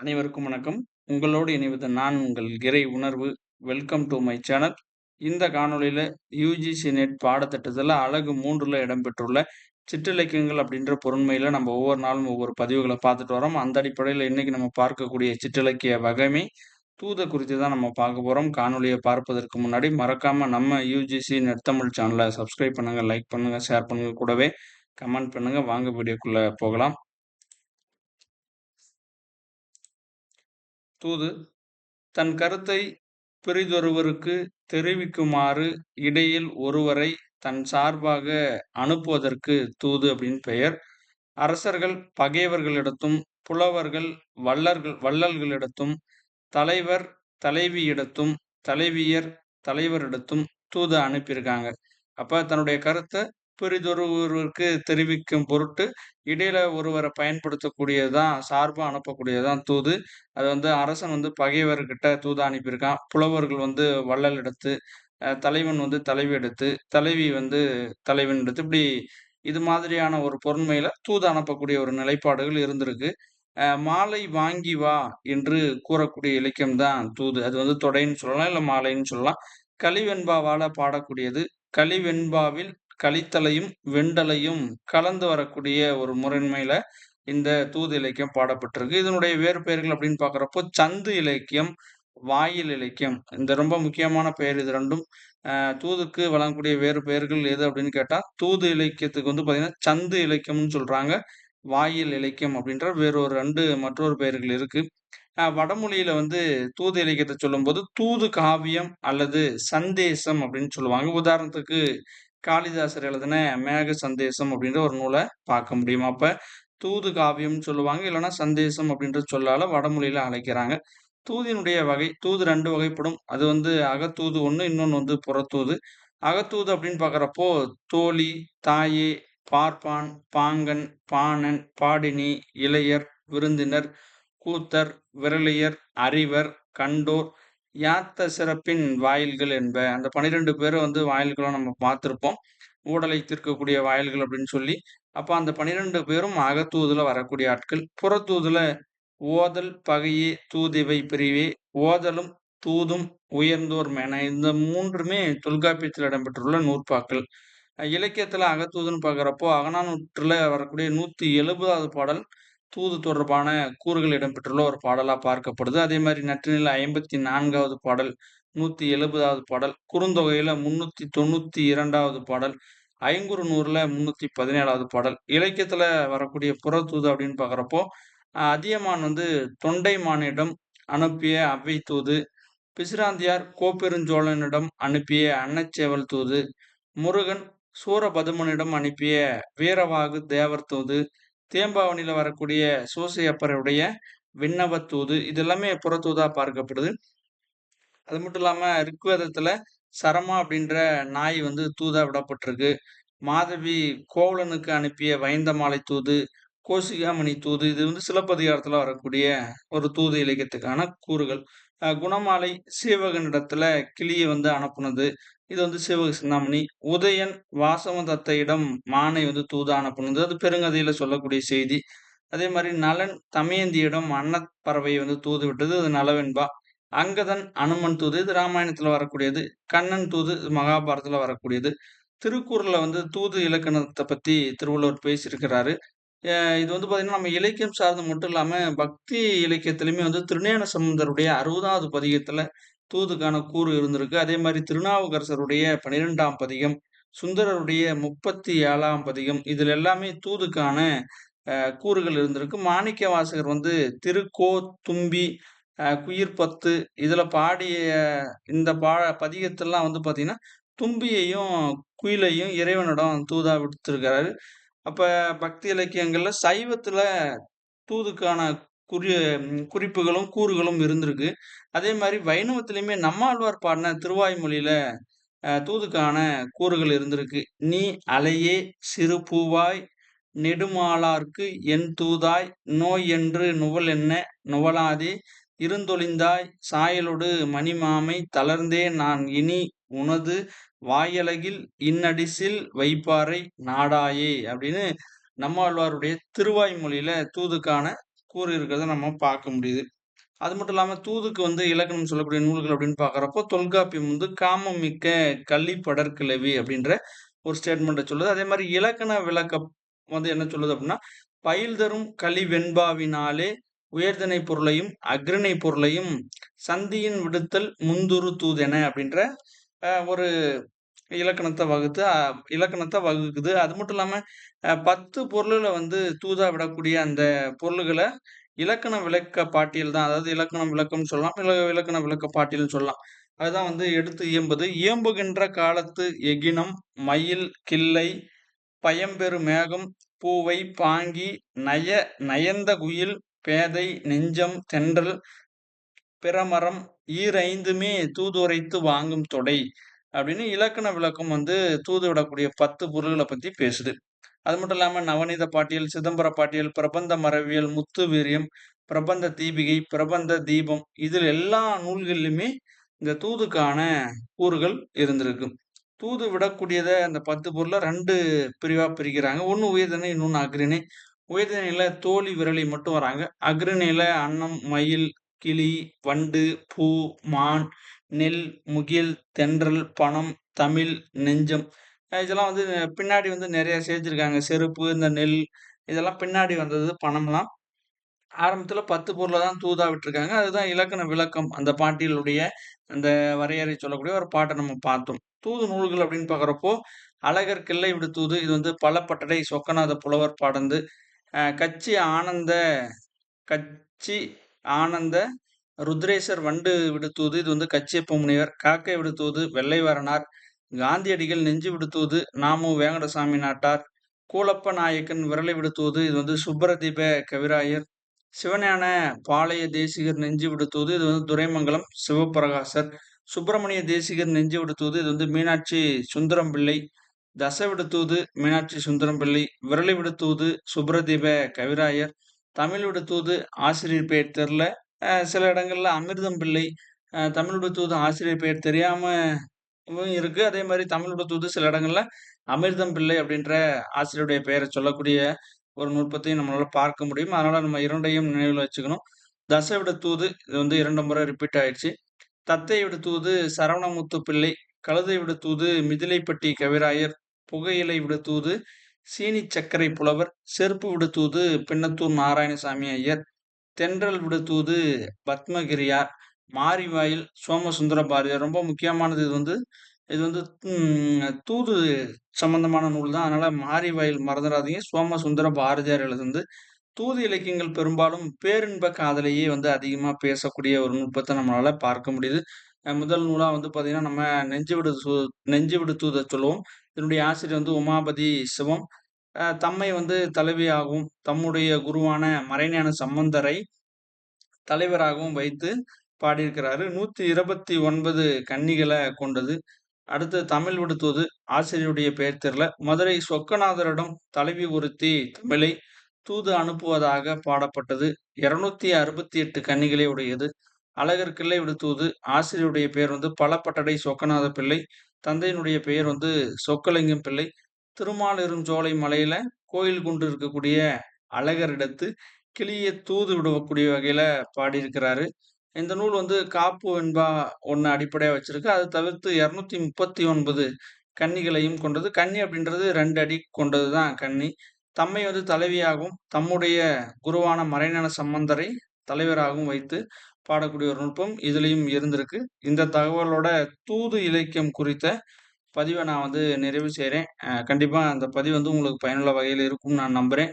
அனைவருக்கும் வணக்கம். உங்களோடு இணைவது நான் உங்கள் இறை உணர்வு. Welcome to my channel. இந்த காணொலியில் யுஜிசி நெட் பாடத்திட்டத்தில் அழகு மூன்றில் இடம்பெற்றுள்ள சிற்றிலக்கியங்கள் அப்படின்ற பொருண்மையில் நம்ம ஒவ்வொரு நாளும் ஒவ்வொரு பதிவுகளை பார்த்துட்டு வரோம். அந்த அடிப்படையில் இன்னைக்கு நம்ம பார்க்கக்கூடிய சிற்றிலக்கிய வகைமை தூத குறித்து தான் நம்ம பார்க்க போகிறோம் காணொலியை பார்ப்பதற்கு முன்னாடி மறக்காம நம்ம யூஜிசி நெட் தமிழ் சேனலை சப்ஸ்கிரைப் பண்ணுங்கள் லைக் பண்ணுங்கள் ஷேர் பண்ணுங்கள் கூடவே கமெண்ட் பண்ணுங்கள் வாங்க வீடியோக்குள்ளே போகலாம். தூது தன் கருத்தை பிறிதொருவருக்கு தெரிவிக்குமாறு இடையில் ஒருவரை தன் சார்பாக அனுப்புவதற்கு தூது அப்படின்னு பெயர். அரசர்கள் பகைவர்களிடத்தும், புலவர்கள் வல்லர்கள் வள்ளல்களிடத்தும், தலைவர் தலைவியிடத்தும், தலைவியர் தலைவரிடத்தும் தூது அனுப்பியிருக்காங்க. அப்போ தன்னுடைய கருத்தை பிறிதொருவருக்கு தெரிவிக்கும் பொருட்டு இடையில ஒருவரை பயன்படுத்தக்கூடியது தான் சார்பா தூது. அது வந்து அரசன் வந்து பகைவர்கிட்ட தூது அனுப்பியிருக்கான். புலவர்கள் வந்து வள்ளல் எடுத்து தலைவன் வந்து தலைவி எடுத்து தலைவி வந்து தலைவன் எடுத்து இப்படி இது மாதிரியான ஒரு பொருண்மையில தூது அனுப்பக்கூடிய ஒரு நிலைப்பாடுகள் இருந்திருக்கு. மாலை வாங்கி வா என்று கூறக்கூடிய இலக்கியம் தான் தூது. அது வந்து தொடைன்னு சொல்லலாம், இல்லை மாலைன்னு சொல்லலாம். கலிவெண்பாவால் பாடக்கூடியது. கலிவெண்பாவில் கலித்தலையும், வெண்டலையும் கலந்து வரக்கூடிய ஒரு முறைமையில இந்த தூது இலக்கியம் பாடப்பட்டிருக்கு. இதனுடைய வேறு பெயர்கள் அப்படின்னு பார்க்குறப்போ, சந்து இலக்கியம், வாயில் இலக்கியம். இந்த ரொம்ப முக்கியமான பெயர் இது ரெண்டும் தூதுக்கு வழங்கக்கூடிய வேறு பெயர்கள் எது அப்படின்னு கேட்டால் தூது இலக்கியத்துக்கு வந்து பார்த்தீங்கன்னா, சந்து இலக்கியம்னு சொல்கிறாங்க வாயில் இலக்கியம் அப்படின்ற வேறு ஒரு ரெண்டு மற்றொரு பெயர்கள் இருக்குது வடமொழியில் வந்து தூது இலக்கியத்தை சொல்லும்போது, தூது காவியம் அல்லது சந்தேசம் அப்படின்னு சொல்லுவாங்க. உதாரணத்துக்கு காளிதாசர் எழுதின மேக சந்தேசம் அப்படின்ற ஒரு நூலை பார்க்க முடியும். அப்ப தூது காவியம்னு சொல்லுவாங்க. இல்லைன்னா சந்தேசம் அப்படின்ற சொல்லால வடமொழியில அழைக்கிறாங்க. தூதினுடைய வகை தூது ரெண்டு வகைப்படும். அது வந்து அகத்தூது ஒன்று இன்னொன்று வந்து புறத்தூது. அகத்தூது அப்படின்னு பார்க்குறப்போ, தோழி, தாயே, பார்ப்பான், பாங்கன், பாணன், பாடினி, இளையர், விருந்தினர், கூத்தர், விரலியர் அறிவர், கண்டோர், யாத்த சிறப்பின் வாயில்கள் என்ப. அந்த பனிரெண்டு பேரை வந்து வாயில்களும் நம்ம பார்த்துருப்போம் ஊடலை தீர்க்கக்கூடிய வாயில்கள் அப்படின்னு சொல்லி. அப்போ அந்த 12 பேரும் அகத்தூதில் வரக்கூடிய ஆட்கள். புறத்தூதில் ஓதல், பகையே, தூதிவை பிரிவே, ஓதலும், தூதும் உயர்ந்தோர் மேன இந்த மூன்றுமே தொல்காப்பியத்தில் இடம்பெற்றுள்ள நூற்பாக்கள். இலக்கியத்தில் அகத்தூதுன்னு பார்க்குறப்போ, அகநானூற்றுல வரக்கூடிய 170வது பாடல் தூது தொடர்பான கூறுகள் இடம்பெற்றுள்ள ஒரு பாடலாக பார்க்கப்படுது. அதே மாதிரி நற்றினில் ஐம்பத்தி நான்காவது பாடல், 170வது பாடல், குறுந்தொகையில் முன்னூற்றி தொண்ணூற்றி இரண்டாவது பாடல், ஐங்குறு நூறில் முந்நூற்றி பதினேழாவது பாடல். இலக்கியத்தில் வரக்கூடிய புறத்தூது அப்படின்னு பார்க்குறப்போ, அதியமான் வந்து தொண்டைமானிடம் அனுப்பிய அவ்வை தூது, பிசிராந்தியார் கோப்பெருஞ்சோழனிடம் அனுப்பிய அன்னச்சேவல் தூது, முருகன் சூரபதுமனிடம் அனுப்பிய வீரவாகு தேவர் தூது, தேம்பாவணியில் வரக்கூடிய சூசையப்பருடைய விண்ணவத் தூது இது எல்லாமே புறத்தூதா பார்க்கப்படுது. அது மட்டும் இல்லாம ரிக்வேதத்தில் சரமா அப்படின்ற நாய் வந்து தூதா விடப்பட்டிருக்கு. மாதவி கோவலனுக்கு அனுப்பிய வைந்தமாலை தூது, கோசிகாமணி தூது இது வந்து சிலப்பதிகாரத்தில் வரக்கூடிய ஒரு தூது இலக்கியத்துக்கான கூறுகள். குணமாலை சீவகனிடத்துல கிளியை வந்து அனுப்புனது. இது வந்து சிவக சிந்தாமணி. உதயன் வாசவதத்தையிடம் மானை வந்து தூதான அனுப்புனது. அது பெருங்கதையில சொல்லக்கூடிய செய்தி. அதே மாதிரி நலன் தமயந்தியிடம் அன்னப்பறவை வந்து தூது விட்டது. அது நலவென்பா அங்கதன் அனுமன் தூது இது ராமாயணத்துல வரக்கூடியது. கண்ணன் தூது மகாபாரதத்துல வரக்கூடியது. திருக்குறள்ல வந்து தூது இலக்கணத்தை பத்தி திருவள்ளுவர் பேசியிருக்கிறாரு. இது வந்து பார்த்தீங்கன்னா, நம்ம இலக்கியம் சார்ந்து மட்டும் இல்லாம பக்தி இலக்கியத்திலுமே வந்து திருநேன சம்பந்தருடைய அறுபதாவது பதிகத்தில் தூதுக்கான கூறு இருந்திருக்கு. அதே மாதிரி திருநாவுக்கரசருடைய 12ஆம் பதிகம், சுந்தரருடைய 37ஆம் பதிகம் இதில் எல்லாமே தூதுக்கான கூறுகள் இருந்திருக்கு. மாணிக்கவாசகர் வந்து திருக்கோ தும்பி, குயிர்பத்து இதில் பாடிய இந்த பா பதிகத்தெல்லாம் வந்து பார்த்தீங்கன்னா, தும்பியையும், குயிலையும் இறைவனிடம் தூதா விடுத்திருக்கிறாரு. அப்போ பக்தி இலக்கியங்களில் சைவத்தில் தூதுக்கான குறி குறிப்புகளும், கூறுகளும் இருந்திருக்கு. அதே மாதிரி வைணவத்திலையுமே நம்மாழ்வார் பாடின திருவாய்மொழியில தூதுக்கான கூறுகள் இருந்திருக்கு. "நீ அலையே சிறு பூவாய் நெடுமாலார்க்கு என் தூதாய் நோய் என்று நுவலென்ன நுவலாதே இருந்தொழிந்தாய் சாயலோடு மணிமாமை தளர்ந்தே நான் இனி உனது வாயலகில் இன்னடிசில் வைப்பாரை நாடாயே" அப்படின்னு நம்மாழ்வாருடைய திருவாய்மொழியில தூதுக்கான கூறியிருக்கிறத இருக்கிறத நம்ம பார்க்க முடியுது. அது மட்டும் இல்லாமல் தூதுக்கு வந்து இலக்கணம் சொல்லக்கூடிய நூல்கள் அப்படின்னு பார்க்குறப்போ, தொல்காப்பியம் வந்து "காமம் மிக்க கள்ளி படர்கிளவி" அப்படின்ற ஒரு ஸ்டேட்மெண்ட்டை சொல்லுது. அதே மாதிரி இலக்கண விளக்கம் வந்து என்ன சொல்லுது அப்படின்னா, "பயில் தரும் களி வெண்பாவினாலே உயர்திணை பொருளையும், அக்ரிணை பொருளையும் சந்தியின் விடுத்தல் முந்துரு தூதென" அப்படின்ற ஒரு இலக்கணத்தை வகுத்து இலக்கணத்தை வகுக்குது. அது மட்டும் இல்லாமல் பத்து பொருளில் வந்து தூதா விடக்கூடிய அந்த பொருள்களை இலக்கண விளக்க பாட்டியல் தான். அதாவது இலக்கணம் விளக்கம்னு சொல்லலாம். இல்ல இலக்கண விளக்க பாட்டியல்னு சொல்லலாம். அதுதான் வந்து எடுத்து இயம்புது. "இயம்புகின்ற காலத்து எகினம், மயில், கிள்ளை, பயம்பெரு மேகம், பூவை, பாங்கி, நய நயந்த குயில், பேதை, நெஞ்சம், தென்றல், பிறமரம் ஈரைந்துமே தூதுரைத்து வாங்கும் தொடை" அப்படின்னு இலக்கண விளக்கம் வந்து தூது விடக்கூடிய பத்து பொருள்களை பத்தி பேசுது. அது மட்டும் இல்லாம நவநீத பாட்டியல், சிதம்பர பாட்டியல், பிரபந்த மரவியல் முத்து வீரியம், பிரபந்த தீபிகை, பிரபந்த தீபம் இதில் எல்லா நூல்கள்லையுமே இந்த தூதுக்கான கூறுகள் இருந்திருக்கு. தூது விடக்கூடியதை அந்த பத்து பொருளை ரெண்டு பிரிவாக பிரிக்கிறாங்க. ஒன்று உயர்தனை இன்னொன்று அக்ரிணை உயர்தனையில் தோழி, விரலி மட்டும் வராங்க. அக்ரிணையில் அன்னம், மயில், கிளி, வண்டு, பூ, மான், நெல், முகில், தென்றல், பணம் தமிழ், நெஞ்சம் இதெல்லாம் வந்து பின்னாடி வந்து நிறைய சேர்த்துருக்காங்க செருப்பு, இந்த நெல் இதெல்லாம் பின்னாடி வந்தது பணம்லாம். ஆரம்பத்தில் பத்து பொருளை தான் தூதா விட்டுருக்காங்க. அதுதான் இலக்கண விளக்கம். அந்த பாட்டியலுடைய அந்த வரையறை சொல்லக்கூடிய ஒரு பாட்டை நம்ம பார்த்தோம். தூது நூல்கள் அப்படின்னு பார்க்குறப்போ, அழகர் கிள்ளை விடு தூது இது வந்து பலப்பட்டடை சொக்கநாத புலவர் பாடந்து. கச்சி ஆனந்த கச்சி ஆனந்த ருத்ரேசர் வண்டு விடுத்துவது இது வந்து கச்சியப்ப முனிவர். காக்கை விடுத்துவது வெள்ளைவரனார். காந்தியடிகள் நெஞ்சு விடுத்துவது நா.மு. வேங்கடசாமி நாட்டார். கூலப்ப நாயக்கன் விரலை விடுத்துவது இது வந்து சுப்பரதீப கவிராயர். சிவஞான பாளைய தேசிகர் நெஞ்சு விடுத்துவது இது வந்து துரைமங்கலம் சிவப்பிரகாசர். சுப்பிரமணிய தேசிகர் நெஞ்சு விடுத்துவது இது வந்து மீனாட்சி சுந்தரம் பிள்ளை. தச மீனாட்சி சுந்தரம் பிள்ளை. விரலை விடுத்தூது சுப்ரதீப கவிராயர். தமிழ் விடுத்தூது ஆசிரியர் பெயர் தெரில சில இடங்களில் அமிர்தம் பிள்ளை. தமிழோட தூது ஆசிரியர் பெயர் தெரியாமவும் இருக்குது அதே மாதிரி தமிழோட தூது சில இடங்களில் அமிர்தம் பிள்ளை அப்படின்ற ஆசிரியருடைய பெயரை சொல்லக்கூடிய ஒரு நுட்பத்தையும் நம்மளால் பார்க்க முடியும். அதனால் நம்ம இரண்டையும் நினைவில் வச்சுக்கணும். தச தூது இது வந்து இரண்டு முறை ரிப்பீட் ஆயிடுச்சு. தத்தை தூது சரவணமுத்து பிள்ளை. கழுதை தூது மிதிலைப்பட்டி கவிராயர். புகையிலை விட தூது சீனிச் சர்க்கரை புலவர். செருப்பு விட தூது பின்னத்தூர் நாராயணசாமி ஐயர். தென்றல் விடுத்தூது பத்மகிரியார். மாரிவாயில் சோமசுந்தர பாரதியார். ரொம்ப முக்கியமானது இது வந்து இது வந்து தூது சம்பந்தமான நூல் தான். அதனால மாரிவாயில் மறந்துடாதீங்க சோமசுந்தர பாரதியார் எழுதுந்து தூது இலக்கியங்கள் பெரும்பாலும் பேரின்ப காதலையே வந்து அதிகமாக பேசக்கூடிய ஒரு நுட்பத்தை நம்மளால் பார்க்க முடியுது. முதல் நூலாக வந்து பார்த்தீங்கன்னா, நம்ம நெஞ்சு விடு சு நெஞ்சு தூதை சொல்லுவோம். இதனுடைய ஆசிரியர் வந்து உமாபதி சிவம். தம்மை வந்து தலைவியாகவும், தம்முடைய குருவான மறைஞான சம்பந்தரை தலைவராகவும் வைத்து பாடியிருக்கிறாரு. நூற்றி இருபத்தி ஒன்பது கன்னிகளை கொண்டது. அடுத்து தமிழ் விடுத்துவது ஆசிரியருடைய பெயர் தெரில மதுரை சொக்கநாதரிடம் தலைவி ஒருத்தி தமிழை தூது அனுப்புவதாக பாடப்பட்டது. 268 கன்னிகளை உடையது. அழகர் கிள்ளை விடுத்துவது ஆசிரியருடைய பெயர் வந்து பலப்பட்டடை சொக்கநாத பிள்ளை. தந்தையினுடைய பெயர் வந்து சொக்கலிங்கம் பிள்ளை. திருமாலிருஞ்சோலை மலையில கோயில் கொண்டு இருக்கக்கூடிய அழகர் இடத்து கிளியை தூது விடக்கூடிய வகையில பாடியிருக்கிறாரு. இந்த நூல் வந்து காப்பு என்பா ஒன்று அடிப்படையாக வச்சிருக்கு. அது தவிர்த்து 239 கன்னிகளையும் கொண்டது. கன்னி அப்படின்றது ரெண்டு அடி கொண்டது தான் கன்னி. தம்மை வந்து தலைவியாகவும், தம்முடைய குருவான மறைஞான சம்பந்தரை தலைவராகவும் வைத்து பாடக்கூடிய ஒரு நுட்பம் இதுலேயும் இருந்திருக்கு. இந்த தகவலோட தூது இலக்கியம் குறித்த பதிவை நான் வந்து நிறைவு செய்கிறேன் கண்டிப்பாக அந்த பதிவு வந்து உங்களுக்கு பயனுள்ள வகையில் இருக்கும்னு நான் நம்புகிறேன்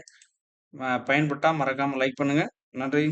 பயன்பட்டால் மறக்காமல் லைக் பண்ணுங்கள் நன்றி.